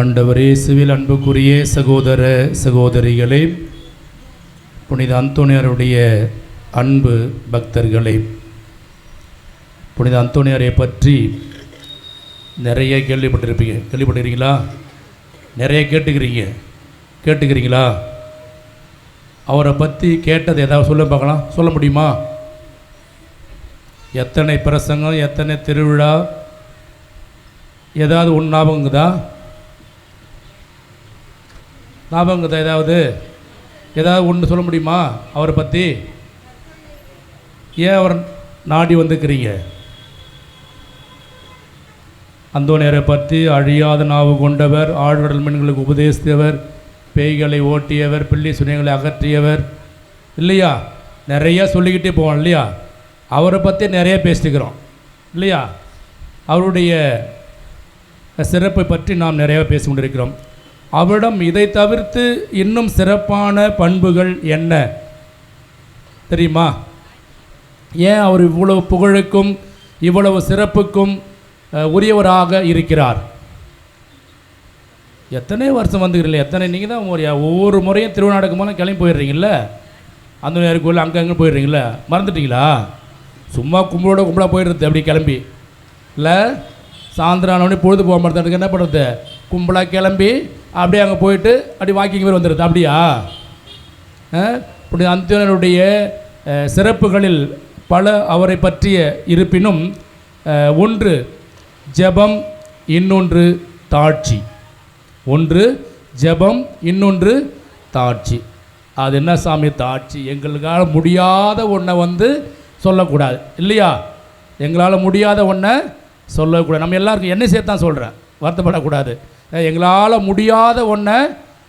ஆண்டவர் இயேசுவில் அன்புக்குரிய சகோதர சகோதரிகளே புனித அந்தோணியாருடைய அன்பு பக்தர்களே புனித அந்தோணியாரை பற்றி நிறைய கேள்விப்பட்டிருப்பீங்க. கேள்விப்பட்டிருக்கீங்களா? நிறைய கேட்டுக்கிறீங்க. கேட்டுக்கிறீங்களா? அவரை பற்றி கேட்டது ஏதாவது சொல்ல பார்க்கலாம். சொல்ல முடியுமா? எத்தனை பிரசங்கம் எத்தனை திருவிழா ஏதாவது ஒன்று ஞாபகங்குதா ஞாபகங்குதா ஏதாவது? ஏதாவது ஒன்று சொல்ல முடியுமா? அவரை பற்றி ஏன் அவர் நாடி வந்துக்கிறீங்க அந்தோனியரை பற்றி அழியாத நாவு கொண்டவர் ஆழ்வடல் மீன்களுக்கு உபதேசித்தவர் பேய்களை ஓட்டியவர் பிள்ளை சுனைகளை அகற்றியவர். இல்லையா? நிறையா சொல்லிக்கிட்டே போவோம் இல்லையா? அவரை பற்றி நிறைய பேசிக்கிறோம் இல்லையா? அவருடைய சிறப்பை பற்றி நாம் நிறையா பேசி கொண்டிருக்கிறோம் அவரிடம் இதை தவிர்த்து இன்னும் சிறப்பான பண்புகள் என்ன? தெரியுமா? ஏன் அவர் இவ்வளவு புகழுக்கும் இவ்வளவு சிறப்புக்கும் உரியவராக இருக்கிறார்? எத்தனை வருஷம் வந்துக்கிறீங்களே எத்தனை நீங்கள் தான் ஒரு ஒவ்வொரு முறையும் திருவிழா நடக்கும்போது கிளம்பி போயிடுறீங்கள்ல அந்த நேரம் கோயில் அங்கே அங்கே போயிடுறீங்கள மறந்துட்டீங்களா? சும்மா கும்பலோட கும்பலாக போயிடுறது அப்படி கிளம்பி. இல்லை சாயந்தரம் ஆனவொடனே பொழுது போக மாட்டேன் என்ன பண்ணுறது? கும்பலாக கிளம்பி அப்படியே அங்கே போயிட்டு அப்படி வாக்கிங் மாதிரி வந்துடுது அப்படியா? இப்படி அந்தியனுடைய சிறப்புகளில் பல அவரை பற்றிய இருப்பினும் ஒன்று ஜெபம் இன்னொன்று தாட்சி ஒன்று ஜெபம் இன்னொன்று தாட்சி அது என்ன சாமி தாட்சி எங்களுக்கால் முடியாத ஒன்றை வந்து சொல்லக்கூடாது. இல்லையா? எங்களால் முடியாத ஒன்றை சொல்லக்கூடாது. நம்ம எல்லாருக்கும் என்ன சேர்த்தான் சொல்கிறேன் வருத்தப்படக்கூடாது. எங்களால் முடியாத ஒன்றை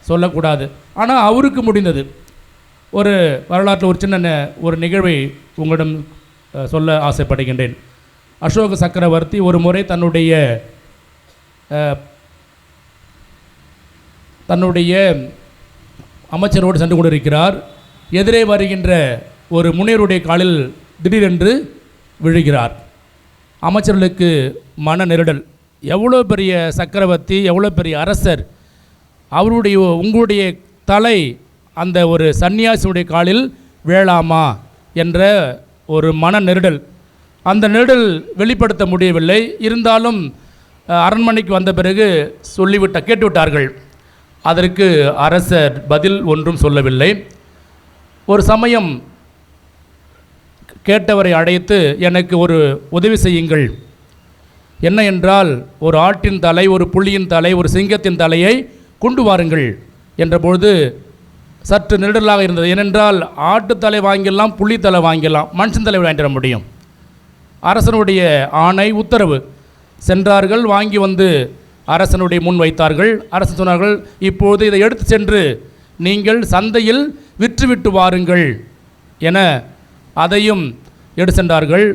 சொல்லக்கூடாது. ஆனால் அவருக்கு முடிந்தது. ஒரு வரலாற்றில் ஒரு சின்ன ஒரு நிகழ்வை உங்களிடம் சொல்ல ஆசைப்படுகின்றேன். அசோக சக்கரவர்த்தி ஒரு முறை தன்னுடைய தன்னுடைய அமைச்சரோடு சென்று கொண்டிருக்கிறார். எதிரே வருகின்ற ஒரு முனிவருடைய காலில் திடீரென்று விழுகிறார். அமைச்சர்களுக்கு மன நெருடல். எவ்வளோ பெரிய சக்கரவர்த்தி எவ்வளோ பெரிய அரசர் அவருடைய உங்களுடைய தலை அந்த ஒரு சன்னியாசியுடைய காலில் விழலாமா என்ற ஒரு மன நெருடல். அந்த நெருடல் வெளிப்படுத்த முடியவில்லை. இருந்தாலும் அரண்மனைக்கு வந்த பிறகு சொல்லிவிட்ட கேட்டுவிட்டார்கள். அதற்கு அரசர் பதில் ஒன்றும் சொல்லவில்லை. ஒரு சமயம் கேட்டவரை அழைத்து எனக்கு ஒரு உதவி செய்யுங்கள். என்ன என்றால் ஒரு ஆட்டின் தலை ஒரு புலியின் தலை ஒரு சிங்கத்தின் தலையை கொண்டு வாருங்கள் என்றபொழுது சற்று நெருடலாக இருந்தது. ஏனென்றால் ஆட்டு தலை வாங்கிடலாம் புலி தலை வாங்கிடலாம் மனுஷன் தலை வாங்கிட முடியும். அரசனுடைய ஆணை உத்தரவு. சென்றார்கள் வாங்கி வந்து அரசனுடைய முன் வைத்தார்கள். அரசன் சொன்னார்கள் இப்போது இதை எடுத்து சென்று நீங்கள் சந்தையில் விற்றுவிட்டு வாருங்கள் என அதையும் எடுத்து சென்றார்கள்.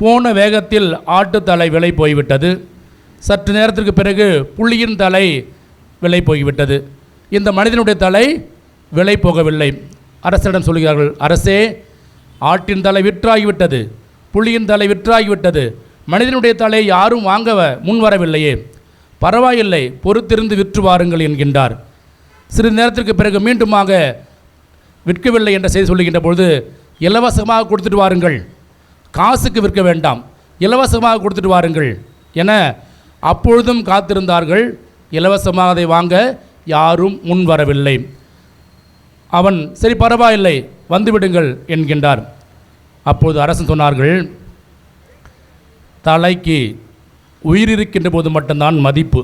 போன வேகத்தில் ஆட்டு தலை விலை போய்விட்டது. சற்று நேரத்திற்கு பிறகு புள்ளியின் தலை விலை போய்விட்டது. இந்த மனிதனுடைய தலை விலை போகவில்லை. அரசரிடம் சொல்கிறார்கள் அரசே ஆட்டின் தலை விற்றாகிவிட்டது புலியின் தலை விற்றாகிவிட்டது. மனிதனுடைய தலை யாரும் வாங்க முன்வரவில்லையே முன் வரவில்லையே. பரவாயில்லை பொறுத்திருந்து விற்று வாருங்கள் என்கின்றார். சிறிது நேரத்திற்கு பிறகு மீண்டுமாக விற்கவில்லை என்ற செய்தி சொல்லுகின்ற பொழுது இலவசமாக கொடுத்துட்டு வாருங்கள். காசுக்கு விற்க வேண்டாம். இலவசமாக கொடுத்துட்டு வாருங்கள். என அப்பொழுதும் காத்திருந்தார்கள். இலவசமாக அதை வாங்க யாரும் முன் வரவில்லை. அவன் சரி பரவாயில்லை வந்துவிடுங்கள் என்கின்றார். அப்போது அரசன் சொன்னார்கள் தலைக்கு உயிர் இருக்கின்ற போது மட்டும்தான் மதிப்பு.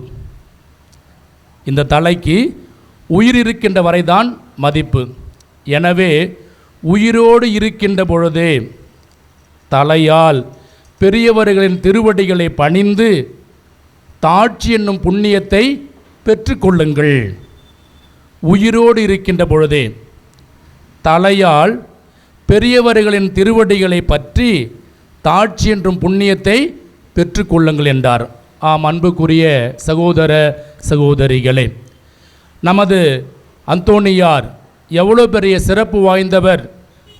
இந்த தலைக்கு உயிர் இருக்கின்ற வரைதான் மதிப்பு. எனவே உயிரோடு இருக்கின்ற பொழுதே தலையால் பெரியவர்களின் திருவடிகளை பணிந்து தாட்சி என்னும் புண்ணியத்தை பெற்றுக்கொள்ளுங்கள். உயிரோடு இருக்கின்ற பொழுதே தலையால் பெரியவர்களின் திருவடிகளை பற்றி தாட்சி என்றும் புண்ணியத்தை பெற்றுக்கொள்ளுங்கள் என்றார். ஆம் அன்புக்குரிய சகோதர சகோதரிகளே நமது அந்தோணியார் எவ்வளோ பெரிய சிறப்பு வாய்ந்தவர்.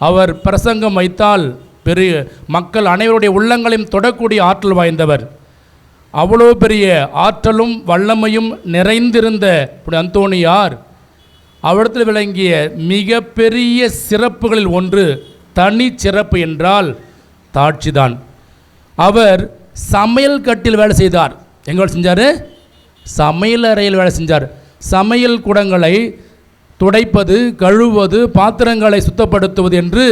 அவர் பிரசங்கம் வைத்தால் பெரிய மக்கள் அனைவருடைய உள்ளங்களையும் தொடக்கூடிய ஆற்றல் வாய்ந்தவர். அவ்வளோ பெரிய ஆற்றலும் வல்லமையும் நிறைந்திருந்த இப்படி அந்தோணியார் அவரிடத்தில் விளங்கிய மிகப்பெரிய சிறப்புகளில் ஒன்று தனி சிறப்பு என்றால் தாட்சிதான். அவர் சமையல் கட்டில் வேலை செய்தார். எங்க செஞ்சார்? சமையல் அறையில் வேலை செஞ்சார். சமையல் குடங்களை துடைப்பது கழுவது பாத்திரங்களை சுத்தப்படுத்துவது என்று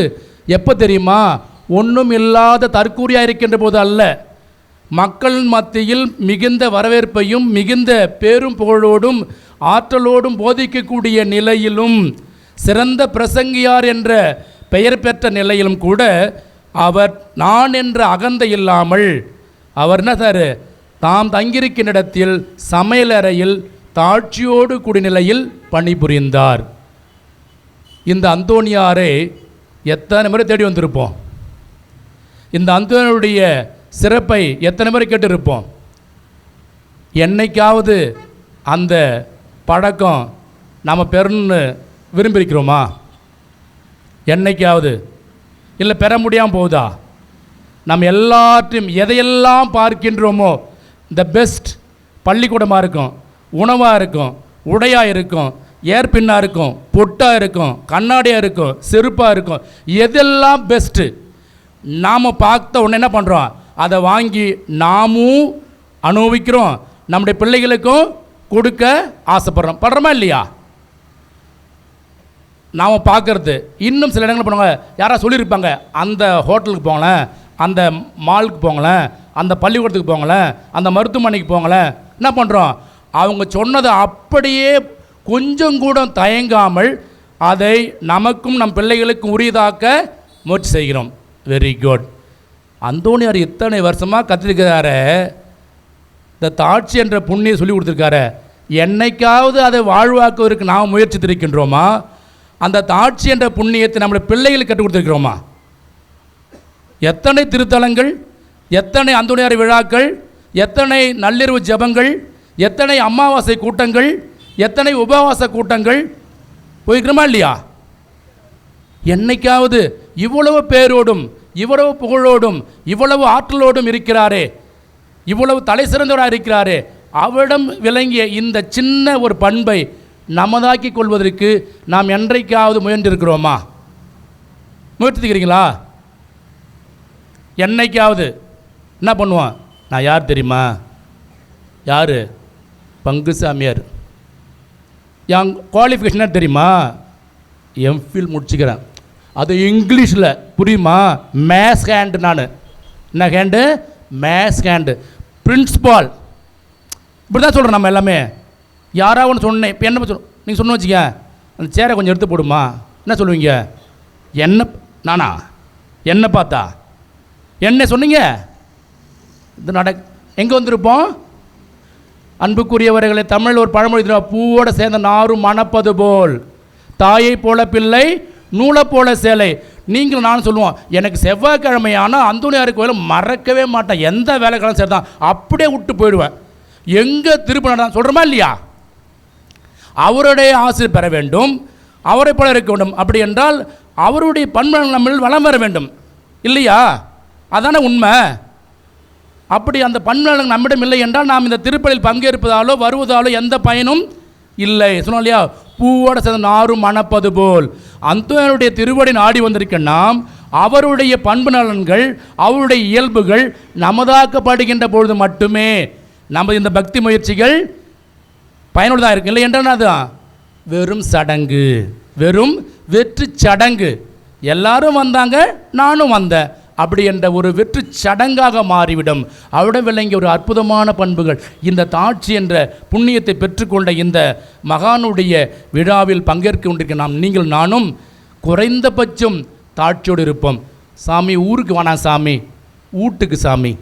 எப்போ தெரியுமா? ஒன்றும் இல்லாத தற்கூறியாக இருக்கின்ற போது அல்ல. மக்கள் மத்தியில் மிகுந்த வரவேற்பையும் மிகுந்த பேரும் புகழோடும் ஆற்றலோடும் போதிக்கக்கூடிய நிலையிலும் சிறந்த பிரசங்கியார் என்ற பெயர் பெற்ற நிலையிலும் கூட அவர் நான் என்ற அகந்தை இல்லாமல் அவர் என்ன சார்? தாம் தங்கியிருக்கின்ற இடத்தில் சமையலறையில் தாழ்ச்சியோடு கூடிய நிலையில் பணிபுரிந்தார். இந்த அந்தோணியாரை எத்தனை முறை தேடி வந்திருப்போம்? இந்த அந்தனுடைய சிறப்பை எத்தனை முறை கேட்டிருப்போம்? என்னைக்காவது அந்த பழக்கம் நம்ம பெறணும்னு விரும்பியிருக்கிறோமா என்னைக்காவது? இல்லை பெற முடியாமல் போகுதா? நம்ம எல்லாத்தையும் எதையெல்லாம் பார்க்கின்றோமோ த பெஸ்ட் பள்ளிக்கூடமாக இருக்கும் உணவாக இருக்கும் உடையாக இருக்கும் ஏர்பின்னாக இருக்கும் பொட்டாக இருக்கும் கண்ணாடியாக இருக்கும் செருப்பாக இருக்கும் எதெல்லாம் பெஸ்ட்டு நாம் பார்த்த உடனே என்ன பண்ணுறோம் அதை வாங்கி நாமும் அனுபவிக்கிறோம். நம்முடைய பிள்ளைகளுக்கும் கொடுக்க ஆசைப்படுறோம். படுறோமா இல்லையா? நாம் பார்க்கறது. இன்னும் சில இடங்கள் பண்ணுவாங்க. யாராவது சொல்லியிருப்பாங்க. அந்த ஹோட்டலுக்கு போங்களேன். அந்த மாலுக்கு போங்களேன். அந்த பள்ளிக்கூடத்துக்கு போங்களேன். அந்த மருத்துவமனைக்கு போங்களேன். என்ன பண்ணுறோம் அவங்க சொன்னதை அப்படியே கொஞ்சம் கூட தயங்காமல் அதை நமக்கும் நம் பிள்ளைகளுக்கும் உரியதாக்க முயற்சி செய்கிறோம். வெரி குட் அந்தோணியார் இத்தனை வருஷமாக கற்றுருக்கிறாரு இந்த தாட்சி என்ற புண்ணியை சொல்லி கொடுத்துருக்காரு. என்னைக்காவது அதை வாழ்வாக்குவதற்கு நாம் முயற்சித்திருக்கின்றோமா? அந்த தாட்சி என்ற புண்ணியத்தை நம்முடைய பிள்ளைகளுக்கு கற்றுக் கொடுத்துருக்கிறோமா? எத்தனை திருத்தலங்கள் எத்தனை அந்தோணியார் விழாக்கள் எத்தனை நள்ளிரவு ஜெபங்கள் எத்தனை அமாவாசை கூட்டங்கள் எத்தனை உபவாச கூட்டங்கள் போய்க்கிறோமா இல்லையா? என்னைக்காவது இவ்வளவு பேரோடும் இவ்வளவு புகழோடும் இவ்வளவு ஆற்றலோடும் இருக்கிறாரே. இவ்வளவு தலை சிறந்தவராக இருக்கிறாரே. அவரிடம் விளங்கிய இந்த சின்ன ஒரு பண்பை நமதாக்கிக் கொள்வதற்கு நாம் என்றைக்காவது முயன்றிருக்கிறோமா? முயற்சிக்கிறீங்களா? என்னைக்காவது. என்ன பண்ணுவான்? நான் யார் தெரியுமா? யார்? பங்கு சாமியார் என் குவாலிஃபிகேஷன் தெரியுமா? எம்ஃபில் முடிச்சுக்கிறேன். அது இங்கிலீஷில். புரியுமா? மேஸ் ஹேண்டு நான். என்ன ஹேண்டு மேஸ் ஹேண்டு பிரின்ஸ்பால் இப்படி தான் சொல்கிறோம் நம்ம எல்லாமே. யாராவது ஒன்று சொன்னேன் இப்போ என்ன சொல் நீங்கள் சொன்ன வச்சுக்க அந்த சேரை கொஞ்சம் எடுத்து போடுமா? என்ன சொல்லுவீங்க? என்ன நானா? என்ன பார்த்தா? என்ன சொன்னீங்க? இது நட எங்கே வந்திருப்போம்? அன்புக்குரியவர்களை தமிழ் ஒரு பழமொழி பூவோடு பூவோட சேர்ந்த நாரும் மணப்பது போல். தாயை போல பிள்ளை நூலை போல சேலை. நீங்கள் நான் சொல்லுவோம் எனக்கு செவ்வாய்க்கிழமை ஆனால் அந்தோனியார் கோயிலை மறக்கவே மாட்டேன். எந்த வேலைக்கெல்லாம் சரி தான் அப்படியே விட்டு போயிடுவேன். எங்கே திருப்பி தான் சொல்கிறோமா இல்லையா? அவருடைய ஆசிரியர் பெற வேண்டும். அவரை போல இருக்க வேண்டும். அப்படி என்றால் அவருடைய பண்பு நம்மளில் வளம் வர வேண்டும். இல்லையா? அதானே உண்மை. அப்படி அந்த பண்புகள் நம்மிடம் இல்லை என்றால் நாம் இந்த திருப்பலில் பங்கேற்பதாலோ வருவதாலோ எந்த பயனும் இல்லை. சொன்னோம் இல்லையா? பூவோட சேர்ந்த நாரும் மணப்பது போல். அந்தனுடைய திருவடி நாடி வந்திருக்க நாம் அவருடைய பண்பு நலன்கள் அவருடைய இயல்புகள் நமதாக்கப்படுகின்ற பொழுது மட்டுமே நமது இந்த பக்தி முயற்சிகள் பயனுள்ளதாக இருக்கு. இல்லை என்றால் அதுதான் வெறும் சடங்கு வெறும் வெற்றி சடங்கு. எல்லாரும் வந்தாங்க நானும் வந்தேன். அப்படி என்ற ஒரு வெற்று சடங்காக மாறிவிடும். அவிடம் விளங்கிய ஒரு அற்புதமான பண்புகள். இந்த தாட்சி என்ற புண்ணியத்தை பெற்றுக்கொண்ட இந்த மகானுடைய விழாவில் பங்கேற்க கொண்டிருக்க நாம் நீங்கள் நானும் குறைந்தபட்சம் தாட்சியோடு இருப்போம். சாமி ஊருக்கு வேணாம் சாமி. வீட்டுக்கு சாமி.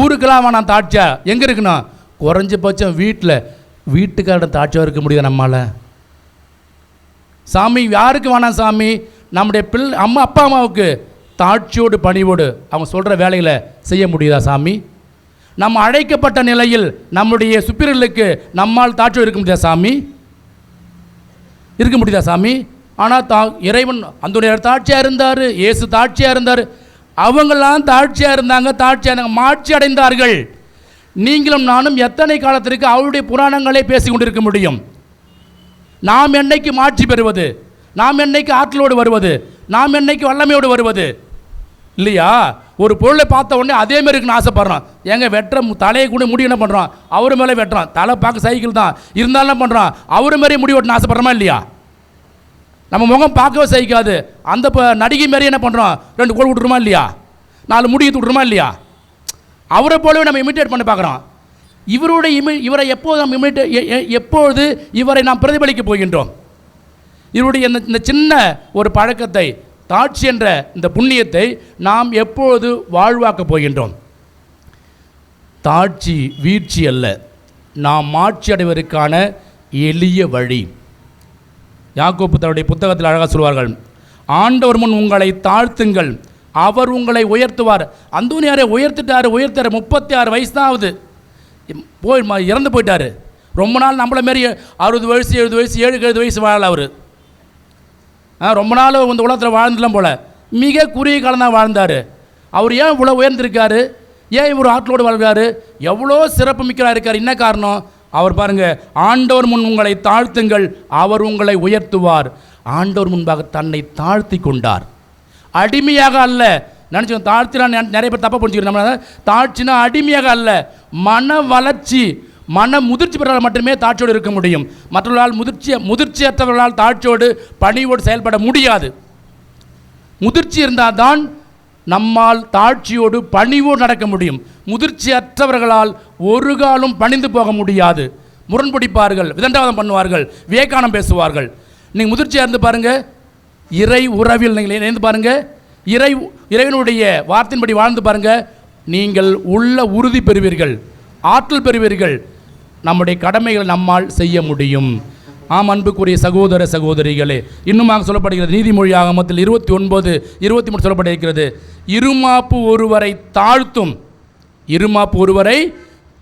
ஊருக்கெல்லாம் வேணாம் தாட்சியா? எங்கே இருக்கணும் குறைஞ்சபட்சம் வீட்டில் வீட்டுக்காரன் தாட்சியாக இருக்க முடியாது நம்மளால் சாமி யாருக்கு வேணாம் சாமி? நம்முடைய பிள் அம்மா அப்பா அம்மாவுக்கு. தாட்சியோடு பணிவோடு அவங்க சொல்கிற வேலைகளை செய்ய முடியுதா சாமி? நம்ம அழைக்கப்பட்ட நிலையில் நம்முடைய சுப்பிரர்களுக்கு நம்மால் தாட்சியோடு இருக்க முடியுதா சாமி? இருக்க முடியுதா சாமி? ஆனால் தா இறைவன் அந்த தாட்சியாக இருந்தார் இயேசு தாட்சியாக இருந்தார். அவங்களாம் தாட்சியாக இருந்தாங்க தாட்சியாக இருந்தாங்க மாட்சி அடைந்தார்கள். நீங்களும் நானும் எத்தனை காலத்திற்கு அவருடைய புராணங்களை பேசி கொண்டிருக்க முடியும்? நாம் என்னைக்கு மாட்சி பெறுவது? நாம் என்னைக்கு ஆற்றலோடு வருவது? நாம் என்னைக்கு வல்லமையோடு வருவது? இல்லையா? ஒரு பொருளை பார்த்த உடனே அதே மாதிரி இருக்குன்னு ஆசைப்படுறான். எங்க வெட்டுற தலையை கூட முடி என்ன பண்ணுறான் அவர் மேலே வெட்டுறான். தலை பார்க்க சைக்கிள் தான். இருந்தாலும் என்ன பண்ணுறான் அவர் மாதிரி முடி வெட்டணும் ஆசைப்படுறோமா இல்லையா? நம்ம முகம் பார்க்கவே சகிக்காது. அந்த ப- நடிகை மாதிரி என்ன பண்ணுறோம் ரெண்டு கோல் விட்டுருமா இல்லையா? நாலு முடி விட்டுருமா இல்லையா? அவரை போலவே நம்ம இமிட்டேட் பண்ணி பார்க்குறோம் இவருடைய இமி இவரை எப்போது நம்ம இமிட்டே எப்பொழுது இவரை நாம் பிரதிபலிக்க போகின்றோம்? இவருடைய இந்த இந்த சின்ன ஒரு பழக்கத்தை காட்சி என்ற இந்த புண்ணியத்தை நாம் எப்பொழுது வாழ்வாக்கப் போகின்றோம்? தாட்சி வீழ்ச்சி அல்ல. நாம் மாட்சி அடைவதற்கான எளிய வழி. யாக்கோப்பு தன்னுடைய புத்தகத்தில் அழகாக சொல்வார்கள் ஆண்டவர் முன் உங்களை தாழ்த்துங்கள். அவர் உங்களை உயர்த்துவார். அந்தோனியாரை உயர்த்திட்டார் உயர்த்தார் முப்பத்தி ஆறு வயசு தான் ஆகுது போய் இறந்து போயிட்டார். ரொம்ப நாள் நம்மள மாரி அறுபது வயசு எழுபது வயசு ஏழு எழுபது வயசு வாழல அவர். ரொம்ப நாள் இந்த உலகத்தில் வாழ்ந்துலாம் போல. மிக குறுகிய காலம் தான் வாழ்ந்தார். அவர் ஏன் இவ்வளோ உயர்ந்திருக்காரு? ஏன் இவர் ஆற்றலோடு வாழ்கிறாரு? எவ்வளோ சிறப்பு மிக்கராக இருக்கார். என்ன காரணம்? அவர் பாருங்கள் ஆண்டவர் முன் உங்களை தாழ்த்துங்கள் அவர் உங்களை உயர்த்துவார். ஆண்டவர் முன்பாக தன்னை தாழ்த்தி கொண்டார். அடிமையாக அல்ல. நினச்சோம் தாழ்த்தினா நிறைய பேர் தப்பாக புரிஞ்சுக்கிறோம். நம்ம தாழ்ச்சினா அடிமையாக அல்ல. மன வளர்ச்சி மன முதிர்ச்சி பெற்றால் மட்டுமே தாட்சியோடு இருக்க முடியும். மற்றவர்களால் முதிர்ச்சி முதிர்ச்சியற்றவர்களால் தாட்சியோடு பணியோடு செயல்பட முடியாது. முதிர்ச்சி இருந்தால் தான் நம்மால் தாட்சியோடு பணிவோடு நடக்க முடியும். முதிர்ச்சியற்றவர்களால் ஒரு காலம் பணிந்து போக முடியாது. முரண்பிடிப்பார்கள் விதண்டாவதம் பண்ணுவார்கள் விவேகானம் பேசுவார்கள். நீங்கள் முதிர்ச்சியாக இருந்து பாருங்கள் இறை உறவில் நீங்கள் இணைந்து பாருங்கள் இறை இறைவனுடைய வார்த்தையின்படி வாழ்ந்து பாருங்கள் நீங்கள் உள்ள உறுதி பெறுவீர்கள். ஆற்றல் பெறுவீர்கள். நம்முடைய கடமைகளை நம்மால் செய்ய முடியும். ஆம் அன்புக்குரிய சகோதர சகோதரிகளே இன்னுமாக சொல்லப்படுகிறது நீதிமொழி ஆகமத்தில் இருபத்தி ஒன்பது இருபத்தி மூணு சொல்லப்பட்டிருக்கிறது. இருமாப்பு ஒருவரை தாழ்த்தும். இருமாப்பு ஒருவரை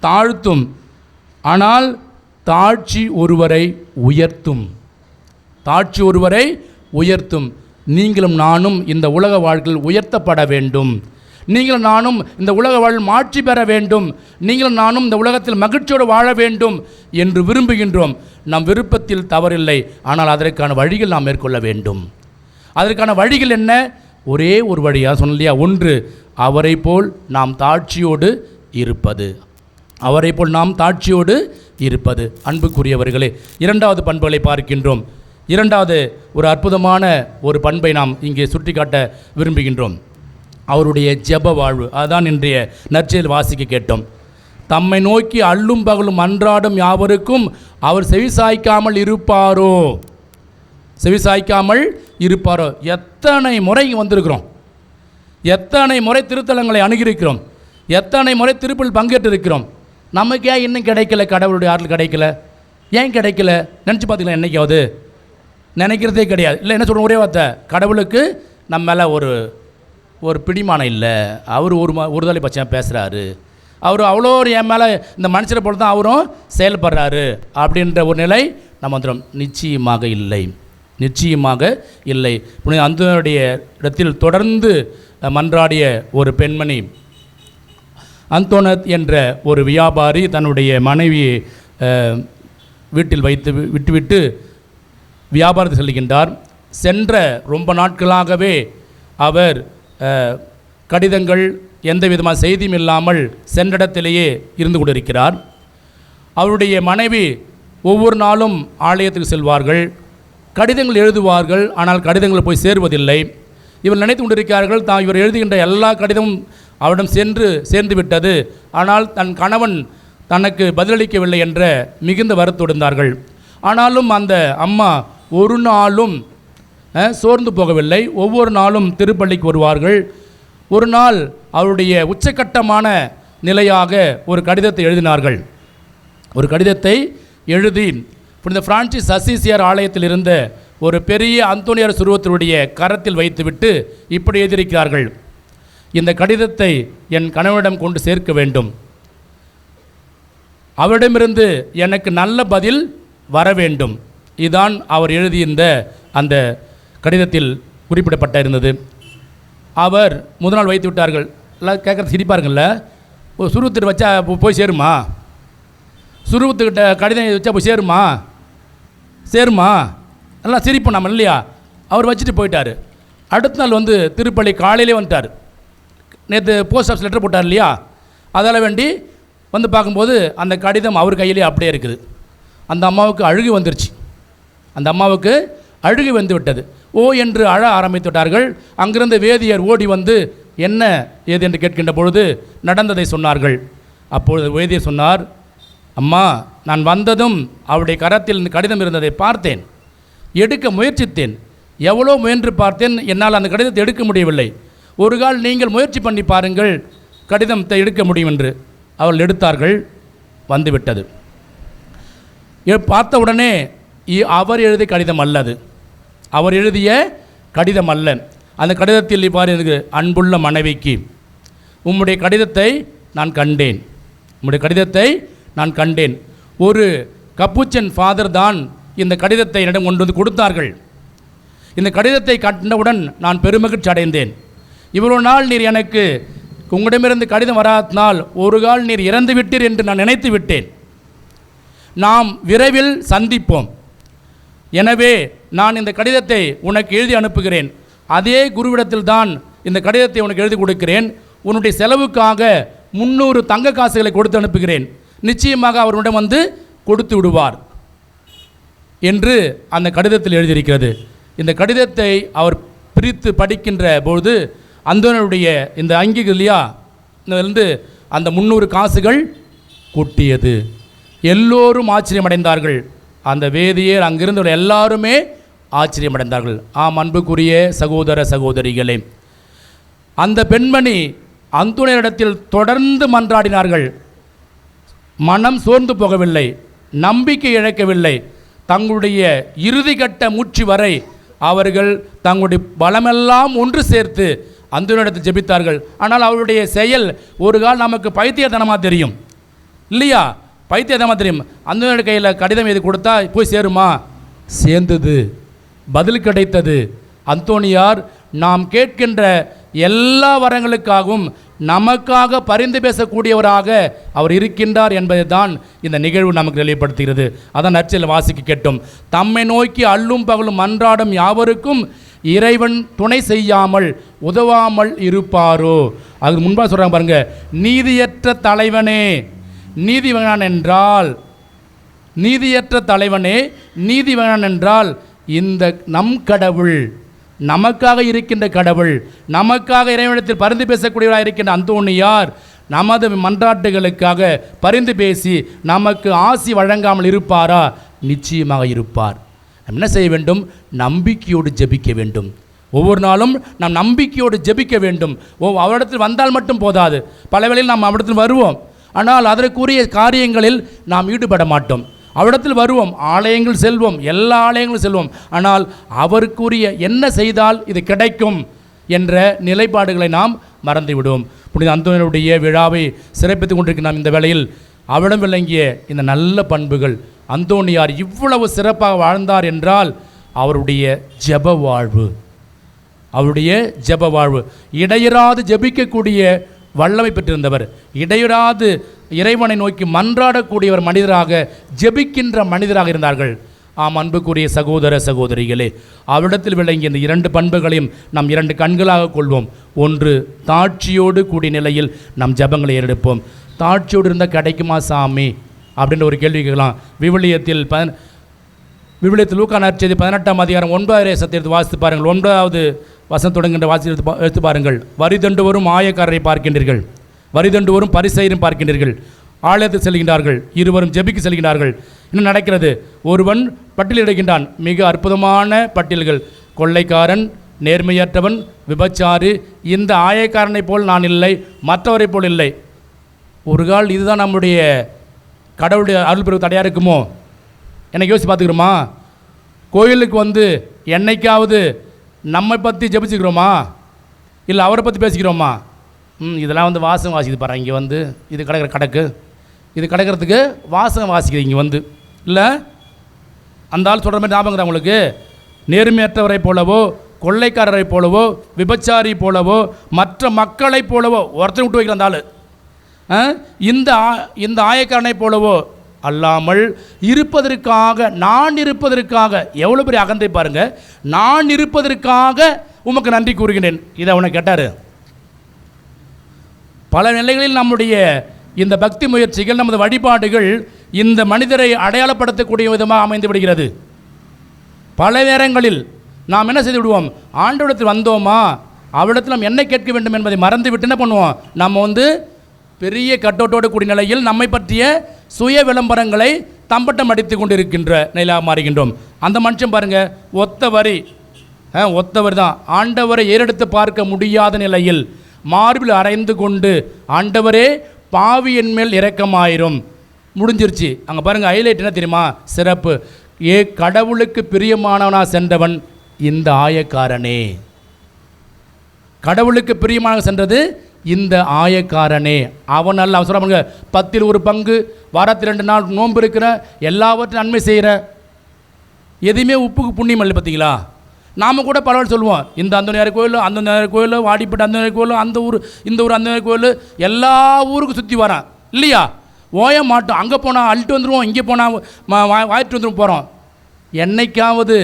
தாழ்த்தும். ஆனால் தாழ்ச்சி ஒருவரை உயர்த்தும். தாழ்ச்சி ஒருவரை உயர்த்தும். நீங்களும் நானும் இந்த உலக வாழ்க்கையில் உயர்த்தப்பட வேண்டும். நீங்களும் நானும் இந்த உலக வாழ்வில் மாற்றி பெற வேண்டும். நீங்களும் நானும் இந்த உலகத்தில் மகிழ்ச்சியோடு வாழ வேண்டும் என்று விரும்புகின்றோம். நம் விருப்பத்தில் தவறில்லை. ஆனால் அதற்கான வழிகள் நாம் மேற்கொள்ள வேண்டும். அதற்கான வழிகள் என்ன? ஒரே ஒரு வழியாக சொன்னலையா ஒன்று அவரை போல் நாம் தாட்சியோடு இருப்பது. அவரை போல் நாம் தாட்சியோடு இருப்பது. அன்புக்குரியவர்களே இரண்டாவது பண்புகளை பார்க்கின்றோம். இரண்டாவது ஒரு அற்புதமான ஒரு பண்பை நாம் இங்கே சுட்டிக்காட்ட விரும்புகின்றோம். அவருடைய ஜெப வாழ்வு. அதுதான் இன்றைய நற்செயல் வாசிக்க கேட்டோம். தம்மை நோக்கி அள்ளும் பகலும் அன்றாடும் யாவருக்கும் அவர் செவிசாய்க்காமல் இருப்பாரோ? செவிசாய்க்காமல் இருப்பாரோ? எத்தனை முறை வந்திருக்கிறோம். எத்தனை முறை திருத்தலங்களை அணுகியிருக்கிறோம். எத்தனை முறை திருப்பில் பங்கேற்றிருக்கிறோம். நமக்கு ஏன் இன்னும் கிடைக்கல? கடவுளுடைய ஆற்றல் கிடைக்கல. ஏன் கிடைக்கல? நினச்சி பார்த்தீங்களா என்றைக்காவது நினைக்கிறதே கிடையாது. இல்லை என்ன சொல்கிறோம் ஒரே வார்த்தை. கடவுளுக்கு நம்ம மேலே ஒரு ஒரு பிடிமானம் இல்லை. அவர் ஒரு ம ஒருதலை பட்சம் பேசுகிறாரு அவர் அவ்வளோ ஒரு என் மேலே இந்த மனுஷரை போல தான் அவரும் செயல்படுறாரு அப்படின்ற ஒரு நிலை நம்ம வந்துடும் நிச்சயமாக இல்லை. நிச்சயமாக இல்லை. புனித அந்தனுடைய இடத்தில் தொடர்ந்து மன்றாடிய ஒரு பெண்மணி அந்தோனத் என்ற ஒரு வியாபாரி தன்னுடைய மனைவியை வீட்டில் வைத்து விட்டுவிட்டு வியாபாரத்தை செல்கின்றார். சென்ற ரொம்ப நாட்களாகவே அவர் கடிதங்கள் எந்த விதமான செய்தியும் இல்லாமல் சென்றிடத்திலேயே இருந்து கொண்டிருக்கிறார். அவருடைய மனைவி ஒவ்வொரு நாளும் ஆலயத்துக்கு செல்வார்கள். கடிதங்கள் எழுதுவார்கள் ஆனால் கடிதங்கள் போய் சேருவதில்லை. இவர் நினைத்து கொண்டிருக்கிறார்கள் தான் இவர் எழுதுகின்ற எல்லா கடிதமும் அவரிடம் சென்று சேர்ந்து விட்டது. ஆனால் தன் கணவன் தனக்கு பதிலளிக்கவில்லை என்ற மிகுந்த வருத்தம் இருந்தார்கள். ஆனாலும் அந்த அம்மா ஒரு நாளும் சோர்ந்து போகவில்லை. ஒவ்வொரு நாளும் திருப்பள்ளிக்கு வருவார்கள். ஒரு நாள் அவருடைய உச்சக்கட்டமான நிலையாக ஒரு கடிதத்தை எழுதினார்கள். ஒரு கடிதத்தை எழுதி புனித பிரான்சிஸ் அசிசியார் ஆலயத்தில் இருந்த ஒரு பெரிய அந்தோனியார் சுருவத்தினுடைய கரத்தில் வைத்துவிட்டு இப்படி எழுதியிருக்கிறார்கள். இந்த கடிதத்தை என் கணவனிடம் கொண்டு சேர்க்க வேண்டும். அவரிடமிருந்து எனக்கு நல்ல பதில் வர வேண்டும். இதுதான் அவர் எழுதியிருந்த அந்த கடிதத்தில் குறிப்பிடப்பட்ட இருந்தது அவர் முதல் நாள் வைத்து விட்டார்கள். எல்லாம் கேட்குறது சிரிப்பாருங்கள்ல ஒரு சுருவத்துட்டு வச்சா போய் சேருமா? சுருவத்துக்கிட்ட கடிதம் வச்சா போய் சேருமா? சேருமா? எல்லாம் சிரிப்போம் நம்ம இல்லையா? அவர் வச்சுட்டு போயிட்டார். அடுத்த நாள் வந்து திருப்பள்ளி காலையிலே வந்துட்டார். நேற்று போஸ்ட் ஆஃபீஸ் லெட்டர் போட்டார் இல்லையா? அதால் வேண்டி வந்து பார்க்கும்போது அந்த கடிதம் அவர் கையிலே அப்படியே இருக்குது. அந்த அம்மாவுக்கு அழுகு வந்துருச்சு. அந்த அம்மாவுக்கு அழுகு வந்து விட்டது. ஓ என்று அழ ஆரம்பித்துவிட்டார்கள். அங்கிருந்த வேதியர் ஓடி வந்து என்ன ஏது? என்று கேட்கின்ற பொழுது நடந்ததை சொன்னார்கள். அப்பொழுது வேதியர் சொன்னார் அம்மா நான் வந்ததும் அவருடைய கரத்தில் கடிதம் இருந்ததை பார்த்தேன். எடுக்க முயற்சித்தேன். எவ்வளோ முயன்று பார்த்தேன் என்னால் அந்த கடிதத்தை எடுக்க முடியவில்லை. ஒரு கால் நீங்கள் முயற்சி பண்ணி பாருங்கள் கடிதத்தை எடுக்க முடியும் என்று அவர்கள் எடுத்தார்கள் வந்துவிட்டது. பார்த்த உடனே இ- அவர் எழுதிய கடிதம் அல்லது. அவர் எழுதிய கடிதம் அல்ல அந்த கடிதத்தில் இவ்வாறு எனக்கு அன்புள்ள மனைவிக்கு. உம்முடைய கடிதத்தை நான் கண்டேன். உம்முடைய கடிதத்தை நான் கண்டேன். ஒரு கப்புச்சன் ஃபாதர் தான் இந்த கடிதத்தை என்னிடம் கொண்டு வந்து கொடுத்தார்கள். இந்த கடிதத்தை கண்டவுடன் நான் பெருமகிழ்ச்சி அடைந்தேன். இவ்வளோ நாள் நீர் எனக்கு உங்களிடமிருந்து கடிதம் வராதனால் ஒரு கால் நீர் இறந்து விட்டீர் என்று நான் நினைத்து விட்டேன். நாம் விரைவில் சந்திப்போம். எனவே நான் இந்த கடிதத்தை உனக்கு எழுதி அனுப்புகிறேன். அதே குருவிடத்தில் தான் இந்த கடிதத்தை உனக்கு எழுதி கொடுக்கிறேன். உன்னுடைய செலவுக்காக முந்நூறு தங்க காசுகளை கொடுத்து அனுப்புகிறேன். நிச்சயமாக அவருடன் வந்து கொடுத்து விடுவார் என்று அந்த கடிதத்தில் எழுதியிருக்கிறது. இந்த கடிதத்தை அவர் பிரித்து படிக்கின்ற பொழுது அந்தனுடைய இந்த அங்கி இல்லையா இருந்து அந்த முந்நூறு காசுகள் கொட்டியது. எல்லோரும் ஆச்சரியமடைந்தார்கள். அந்த வேதியர் அங்கிருந்து எல்லாருமே ஆச்சரியமடைந்தார்கள். ஆம் அன்புக்குரிய சகோதர சகோதரிகளே அந்த பெண்மணி அந்துணையரிடத்தில் தொடர்ந்து மன்றாடினார்கள். மனம் சோர்ந்து போகவில்லை நம்பிக்கை இழக்கவில்லை. தங்களுடைய இறுதிக்கட்ட மூச்சு வரை அவர்கள் தங்களுடைய பலமெல்லாம் ஒன்று சேர்த்து அந்துனிடத்தில் ஜெபித்தார்கள். ஆனால் அவருடைய செயல் ஒரு கால் நமக்கு பைத்தியத்தனமாக தெரியும். இல்லையா? பைத்தியத்தனமாக தெரியும் அந்த கையில் கடிதம் எது கொடுத்தா போய் சேருமா? சேர்ந்தது. பதில் கிடைத்தது. அந்தோணியார் நாம் கேட்கின்ற எல்லா வரங்களுக்காகவும் நமக்காக பரிந்து பேசக்கூடியவராக அவர் இருக்கின்றார் என்பதை தான் இந்த நிகழ்வு நமக்கு நிலைப்படுத்துகிறது அதான் நற்செல் வாசிக்க கேட்டோம். தம்மை நோக்கி அள்ளும் பகலும் அன்றாடம் யாவருக்கும் இறைவன் துணை செய்யாமல் உதவாமல் இருப்பாரோ? அதுக்கு முன்பாக சொல்கிறாங்க பாருங்கள் நீதியற்ற தலைவனே நீதிவான் என்றால் நீதியற்ற தலைவனே நீதிவான் என்றால் இந்த நம் கடவுள் நமக்காக இருக்கின்ற கடவுள் நமக்காக இறைவனிடத்தில் பரிந்து பேசக்கூடியவராக இருக்கின்ற அந்தோணியார் நமது மன்றாட்டுகளுக்காக பரிந்து பேசி நமக்கு ஆசி வழங்காமல் இருப்பாரா? நிச்சயமாக இருப்பார். என்ன செய்ய வேண்டும்? நம்பிக்கையோடு ஜெபிக்க வேண்டும். ஒவ்வொரு நாளும் நாம் நம்பிக்கையோடு ஜெபிக்க வேண்டும். ஓ அவரிடத்தில் வந்தால் மட்டும் போதாது. பல வேளையில் நாம் அவரிடத்தில் வருவோம். ஆனால் அதற்குரிய காரியங்களில் நாம் ஈடுபட மாட்டோம். அவரிடத்தில் வருவோம் ஆலயங்கள் செல்வோம் எல்லா ஆலயங்களும் செல்வோம். ஆனால் அவருக்குரிய என்ன செய்தால் இது கிடைக்கும் என்ற நிலைப்பாடுகளை நாம் மறந்து விடுவோம் புனித அந்தோனியுடைய விழாவை சிறப்பித்துக் கொண்டிருக்கிற நாம் இந்த வேளையில் அவரிடம் விளங்கிய இந்த நல்ல பண்புகள் அந்தோணியார் இவ்வளவு சிறப்பாக வாழ்ந்தார் என்றால் அவருடைய ஜப வாழ்வு அவருடைய ஜப வாழ்வு இடையராது ஜெபிக்கக்கூடிய வல்லமை பெற்றிருந்தவர். இடையராது இறைவனை நோக்கி மன்றாடக்கூடியவர் மனிதராக ஜெபிக்கின்ற மனிதராக இருந்தார்கள். ஆம் அன்புக்குரிய சகோதர சகோதரிகளே அவரிடத்தில் விளங்கிய இந்த இரண்டு பண்புகளையும் நாம் இரண்டு கண்களாக கொள்வோம். ஒன்று தாட்சியோடு கூடிய நிலையில் நம் ஜெபங்களை ஏறெடுப்போம். தாட்சியோடு இருந்தால் கிடைக்குமா சாமி? அப்படின்ற ஒரு கேள்வி கேட்கலாம். விவிலியத்தில் பதன் விவிலியத்தில் லூக்கா நற்செய்தி பதினெட்டாம் அதிகாரம் ஒன்பதாயிரம் சத்தியத்தை வாசித்து பாருங்கள். ஒன்பதாவது வசனம் தொடங்குகின்ற வாசி எடுத்து எடுத்து பாருங்கள். வரிதண்டு வரும் ஆயக்காரரை பார்க்கின்றீர்கள். வரிதண்டு வரும் பரிசெயரும் பார்க்கின்றீர்கள். ஆலயத்தில் செல்கின்றார்கள். இருவரும் ஜெபிக்கு செல்கின்றார்கள். என்ன நடக்கிறது? ஒருவன் பட்டியலிடுகின்றான் மிக அற்புதமான பட்டியல்கள். கொள்ளைக்காரன் நேர்மையற்றவன் விபச்சாரி இந்த ஆயக்காரனைப் போல் நான் இல்லை மற்றவரைப் போல் இல்லை. ஒரு கால் இதுதான் நம்முடைய கடவுளுடைய அருள் பெருகு தடையாக இருக்குமோ? என்னை யோசிச்சு பார்த்துக்கிறோமா? கோயிலுக்கு வந்து என்னைக்காவது நம்மை பற்றி ஜெபிச்சுக்கிறோமா? இல்லை அவரை பற்றி பேசிக்கிறோமா? ம் இதெல்லாம் வந்து வாசகம் வாசிக்குது பாரு இங்கே வந்து. இது கிடக்கிற கடக்கு. இது கிடக்கிறதுக்கு வாசகம் வாசிக்குது இங்கே வந்து. இல்லை? அந்த ஆள் சொல்கிற மாதிரி ஞாபகம் உங்களுக்கு? நேர்மையற்றவரை போலவோ கொள்ளைக்காரரைப் போலவோ விபச்சாரி போலவோ மற்ற மக்களைப் போலவோ ஒருத்தர் விட்டு வைக்கிற அந்த ஆள். ஆ? இந்த ஆ- இந்த ஆயக்காரனை போலவோ அல்லாமல் இருப்பதற்காக நான் இருப்பதற்காக எவ்வளோ பெரிய அகந்தை பாருங்க. நான் இருப்பதற்காக உமக்கு நன்றி கூறுகிறேன். இதை அவனை கேட்டார். பல நிலைகளில் நம்முடைய இந்த பக்தி முயற்சிகள் நமது வழிபாடுகள் இந்த மனிதரை அடையாளப்படுத்தக்கூடிய விதமாக அமைந்து விடுகிறது. பல நேரங்களில் நாம் என்ன செய்து விடுவோம்? ஆண்டவிடத்தில் வந்தோமா? அவரிடத்தில் நாம் என்ன கேட்க வேண்டும் என்பதை மறந்து விட்டு என்ன பண்ணுவோம்? நம்ம வந்து பெரிய கட்டோட்டோடு கூடிய நிலையில் நம்மை பற்றிய சுய விளம்பரங்களை தம்பட்டம் அடித்து கொண்டு இருக்கின்ற நிலையாக மாறுகின்றோம். அந்த மனுஷன் பாருங்க ஒத்த வரி. ஆ, தான். ஆண்டவரை ஏறெடுத்து பார்க்க முடியாத நிலையில் மார்பில் அரைந்து கொண்டு ஆண்டவரே பாவி என் மேல் இரக்கமாயிரும். முடிஞ்சிருச்சு. அங்கே பாருங்கள் ஹைலைட் என்ன தெரியுமா? சிறப்பு. ஏ கடவுளுக்கு பிரியமானவனாக சென்றவன் இந்த ஆயக்காரனே. கடவுளுக்கு பிரியமாக சென்றது இந்த ஆயக்காரனே. அவன் அல்ல அவன் சொல்கிறாங்க பத்தில் ஒரு பங்கு வாரத்தில் ரெண்டு நாள் நோன்பு இருக்கிற எல்லாவற்றையும் நன்மை செய்கிற. எதுவுமே உப்புக்கு புண்ணியம் இல்லை பார்த்தீங்களா? நாம் கூட பரவாயில்ல சொல்லுவோம் இந்த அந்தனியார் கோயில் நேர கோயில் வாடிப்பட்டு அந்தனியார் கோயில் அந்த ஊர் இந்த ஊர் அந்தனியார் கோயில் எல்லா ஊருக்கும் சுற்றி வரான் இல்லையா? ஓய மாட்டோம். அங்கே போனால் அள்ளிட்டு வந்துடுவோம் இங்கே போனால் வாயிட்டு வந்துடும் போகிறோம் என்னைக்காவது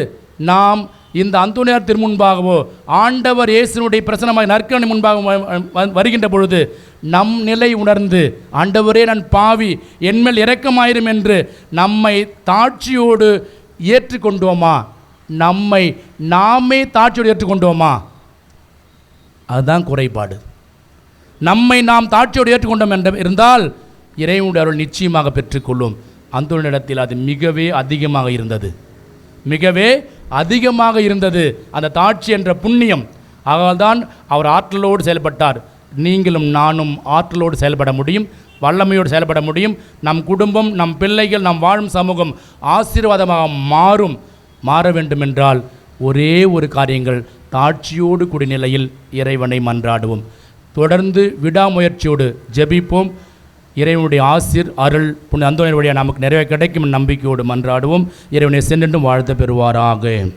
நாம் இந்த அந்தோனியார் திருமுன்பாகவோ ஆண்டவர் இயேசுனுடைய பிரசனமாக நற்கணி முன்பாக வருகின்ற பொழுது நம் நிலை உணர்ந்து ஆண்டவரே நான் பாவி என்மேல் இரக்கமாயிரும் என்று நம்மை தாட்சியோடு ஏற்றுக்கொண்டோமா? நம்மை நாமே தாட்சியோடு ஏற்றுக்கொண்டோமா? அதுதான் குறைபாடு. நம்மை நாம் தாட்சியோடு ஏற்றுக்கொண்டோம் என்ற இருந்தால் இறைவனுடைய அருள் நிச்சயமாக பெற்றுக்கொள்ளும். அந்த இடத்தில் அது மிகவே அதிகமாக இருந்தது. மிகவே அதிகமாக இருந்தது. அந்த தாட்சி என்ற புண்ணியம். ஆகதான் அவர் ஆற்றலோடு செயல்பட்டார். நீங்களும் நானும் ஆற்றலோடு செயல்பட முடியும். வல்லமையோடு செயல்பட முடியும். நம் குடும்பம் நம் பிள்ளைகள் நம் வாழும் சமூகம் ஆசீர்வாதமாக மாறும். மாற வேண்டுமென்றால் ஒரே ஒரு காரியங்கள். தாட்சியோடு குடிநிலையில் இறைவனை மன்றாடுவோம். தொடர்ந்து விடாமுயற்சியோடு ஜெபிப்போம். இறைவனுடைய ஆசிர் அருள் புண்ண அந்தோனிய நமக்கு நிறைவே கிடைக்கும் நம்பிக்கையோடு மன்றாடுவோம். இறைவனை சென்றென்றும் வாழ்த்து பெறுவாராக.